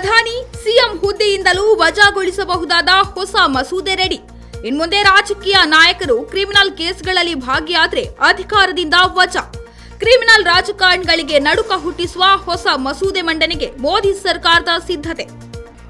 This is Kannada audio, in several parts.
ಪ್ರಧಾನಿ ಸಿಎಂ ಹುದ್ದೆಯಿಂದಲೂ ವಜಾಗೊಳಿಸಬಹುದಾದ ಹೊಸ ಮಸೂದೆ ರೆಡಿ. ಇನ್ಮುಂದೆ ರಾಜಕೀಯ ನಾಯಕರು ಕ್ರಿಮಿನಲ್ ಕೇಸ್ಗಳಲ್ಲಿ ಭಾಗಿಯಾದ್ರೆ ಅಧಿಕಾರದಿಂದ ವಜಾ. ಕ್ರಿಮಿನಲ್ ರಾಜಕಾರಣಿಗಳಿಗೆ ನಡುಕ ಹುಟ್ಟಿಸುವ ಹೊಸ ಮಸೂದೆ ಮಂಡನೆಗೆ ಮೋದಿ ಸರ್ಕಾರದ ಸಿದ್ಧತೆ.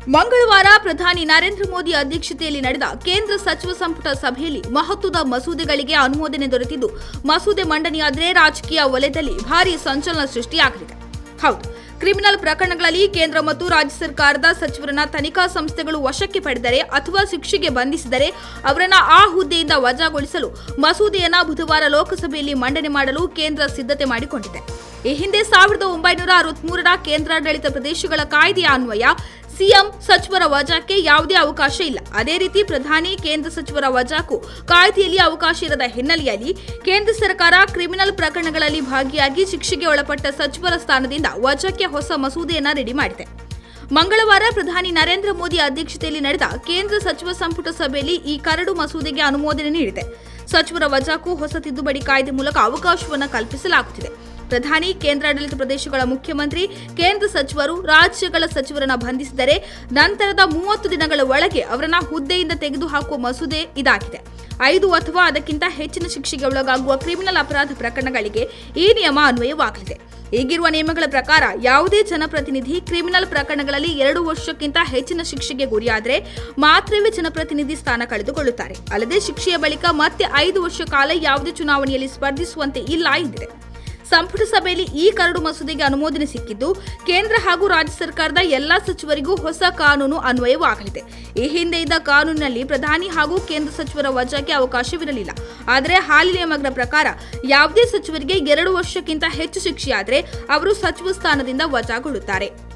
ಮಂಗಳವಾರ ಪ್ರಧಾನಿ ನರೇಂದ್ರ ಮೋದಿ ಅಧ್ಯಕ್ಷತೆಯಲ್ಲಿ ನಡೆದ ಕೇಂದ್ರ ಸಚಿವ ಸಂಪುಟ ಸಭೆಯಲ್ಲಿ ಮಹತ್ವದ ಮಸೂದೆಗಳಿಗೆ ಅನುಮೋದನೆ ದೊರೆತಿದ್ದು, ಮಸೂದೆ ಮಂಡನೆಯಾದರೆ ರಾಜಕೀಯ ವಲಯದಲ್ಲಿ ಭಾರೀ ಸಂಚಲನ ಸೃಷ್ಟಿಯಾಗಲಿದೆ. ಹೌದು ಕ್ರಿಮಿನಲ್ ಪ್ರಕರಣಗಳಲ್ಲಿ ಕೇಂದ್ರ ಮತ್ತು ರಾಜ್ಯ ಸರ್ಕಾರದ ಸಚಿವರನ್ನ ತನಿಖಾ ಸಂಸ್ಥೆಗಳು ವಶಕ್ಕೆ ಪಡೆದರೆ ಅಥವಾ ಶಿಕ್ಷೆಗೆ ಬಂಧಿಸಿದರೆ ಅವರನ್ನ ಆ ಹುದ್ದೆಯಿಂದ ವಜಾಗೊಳಿಸಲು ಮಸೂದೆಯನ್ನ ಬುಧವಾರ ಲೋಕಸಭೆಯಲ್ಲಿ ಮಂಡನೆ ಮಾಡಲು ಕೇಂದ್ರ ಸಿದ್ಧತೆ ಮಾಡಿಕೊಂಡಿದೆ. ಈ ಹಿಂದೆ ಸಾವಿರದ ಒಂಬೈನೂರ ಅರವತ್ಮೂರರ ಕೇಂದ್ರಾಡಳಿತ ಪ್ರದೇಶಗಳ ಕಾಯ್ದೆಯ ಅನ್ವಯ ಸಿಎಂ ಸಚಿವರ ವಜಾಕ್ಕೆ ಯಾವುದೇ ಅವಕಾಶ ಇಲ್ಲ. ಅದೇ ರೀತಿ ಪ್ರಧಾನಿ, ಕೇಂದ್ರ ಸಚಿವರ ವಜಾಕ್ಕೂ ಕಾಯ್ದೆಯಲ್ಲಿ ಅವಕಾಶ ಇರದ ಹಿನ್ನೆಲೆಯಲ್ಲಿ ಕೇಂದ್ರ ಸರ್ಕಾರ ಕ್ರಿಮಿನಲ್ ಪ್ರಕರಣಗಳಲ್ಲಿ ಭಾಗಿಯಾಗಿ ಶಿಕ್ಷೆಗೆ ಒಳಪಟ್ಟ ಸಚಿವರ ಸ್ಥಾನದಿಂದ ವಜಾಕ್ಕೆ ಹೊಸ ಮಸೂದೆಯನ್ನ ರೆಡಿ ಮಾಡಿದೆ. ಮಂಗಳವಾರ ಪ್ರಧಾನಿ ನರೇಂದ್ರ ಮೋದಿ ಅಧ್ಯಕ್ಷತೆಯಲ್ಲಿ ನಡೆದ ಕೇಂದ್ರ ಸಚಿವ ಸಂಪುಟ ಸಭೆಯಲ್ಲಿ ಈ ಕರಡು ಮಸೂದೆಗೆ ಅನುಮೋದನೆ ನೀಡಿದೆ. ಸಚಿವರ ವಜಾಕ್ಕೂ ಹೊಸ ತಿದ್ದುಪಡಿ ಕಾಯ್ದೆ ಮೂಲಕ ಅವಕಾಶವನ್ನು ಕಲ್ಪಿಸಲಾಗುತ್ತಿದೆ. ಪ್ರಧಾನಿ, ಕೇಂದ್ರಾಡಳಿತ ಪ್ರದೇಶಗಳ ಮುಖ್ಯಮಂತ್ರಿ, ಕೇಂದ್ರ ಸಚಿವರು, ರಾಜ್ಯಗಳ ಸಚಿವರನ್ನ ಬಂಧಿಸಿದರೆ ನಂತರದ ಮೂವತ್ತು ದಿನಗಳ ಒಳಗೆ ಅವರನ್ನ ಹುದ್ದೆಯಿಂದ ತೆಗೆದುಹಾಕುವ ಮಸೂದೆ ಇದಾಗಿದೆ. ಐದು ಅಥವಾ ಅದಕ್ಕಿಂತ ಹೆಚ್ಚಿನ ಶಿಕ್ಷೆಗೆ ಒಳಗಾಗುವ ಕ್ರಿಮಿನಲ್ ಅಪರಾಧ ಪ್ರಕರಣಗಳಿಗೆ ಈ ನಿಯಮ ಅನ್ವಯವಾಗಲಿದೆ. ಈಗಿರುವ ನಿಯಮಗಳ ಪ್ರಕಾರ ಯಾವುದೇ ಜನಪ್ರತಿನಿಧಿ ಕ್ರಿಮಿನಲ್ ಪ್ರಕರಣಗಳಲ್ಲಿ ಎರಡು ವರ್ಷಕ್ಕಿಂತ ಹೆಚ್ಚಿನ ಶಿಕ್ಷೆಗೆ ಗುರಿಯಾದರೆ ಮಾತ್ರವೇ ಜನಪ್ರತಿನಿಧಿ ಸ್ಥಾನ ಕಳೆದುಕೊಳ್ಳುತ್ತಾರೆ. ಅಲ್ಲದೆ ಶಿಕ್ಷೆಯ ಬಳಿಕ ಮತ್ತೆ ಐದು ವರ್ಷ ಕಾಲ ಯಾವುದೇ ಚುನಾವಣೆಯಲ್ಲಿ ಸ್ಪರ್ಧಿಸುವಂತೆ ಇಲ್ಲ ಎಂದಿದೆ. ಸಂಪುಟ ಸಭೆಯಲ್ಲಿ ಈ ಕರಡು ಮಸೂದೆಗೆ ಅನುಮೋದನೆ ಸಿಕ್ಕಿದ್ದು, ಕೇಂದ್ರ ಹಾಗೂ ರಾಜ್ಯ ಸರ್ಕಾರದ ಎಲ್ಲಾ ಸಚಿವರಿಗೂ ಹೊಸ ಕಾನೂನು ಅನ್ವಯವಾಗಲಿದೆ. ಈ ಹಿಂದೆ ಇದ್ದ ಕಾನೂನಿನಲ್ಲಿ ಪ್ರಧಾನಿ ಹಾಗೂ ಕೇಂದ್ರ ಸಚಿವರ ವಜಾಕ್ಕೆ ಅವಕಾಶವಿರಲಿಲ್ಲ. ಆದರೆ ಹಾಲಿ ನಿಯಮಗಳ ಪ್ರಕಾರ ಯಾವುದೇ ಸಚಿವರಿಗೆ ಎರಡು ವರ್ಷಕ್ಕಿಂತ ಹೆಚ್ಚು ಶಿಕ್ಷೆಯಾದರೆ ಅವರು ಸಚಿವ ಸ್ಥಾನದಿಂದ ವಜಾಗೊಳ್ಳುತ್ತಾರೆ.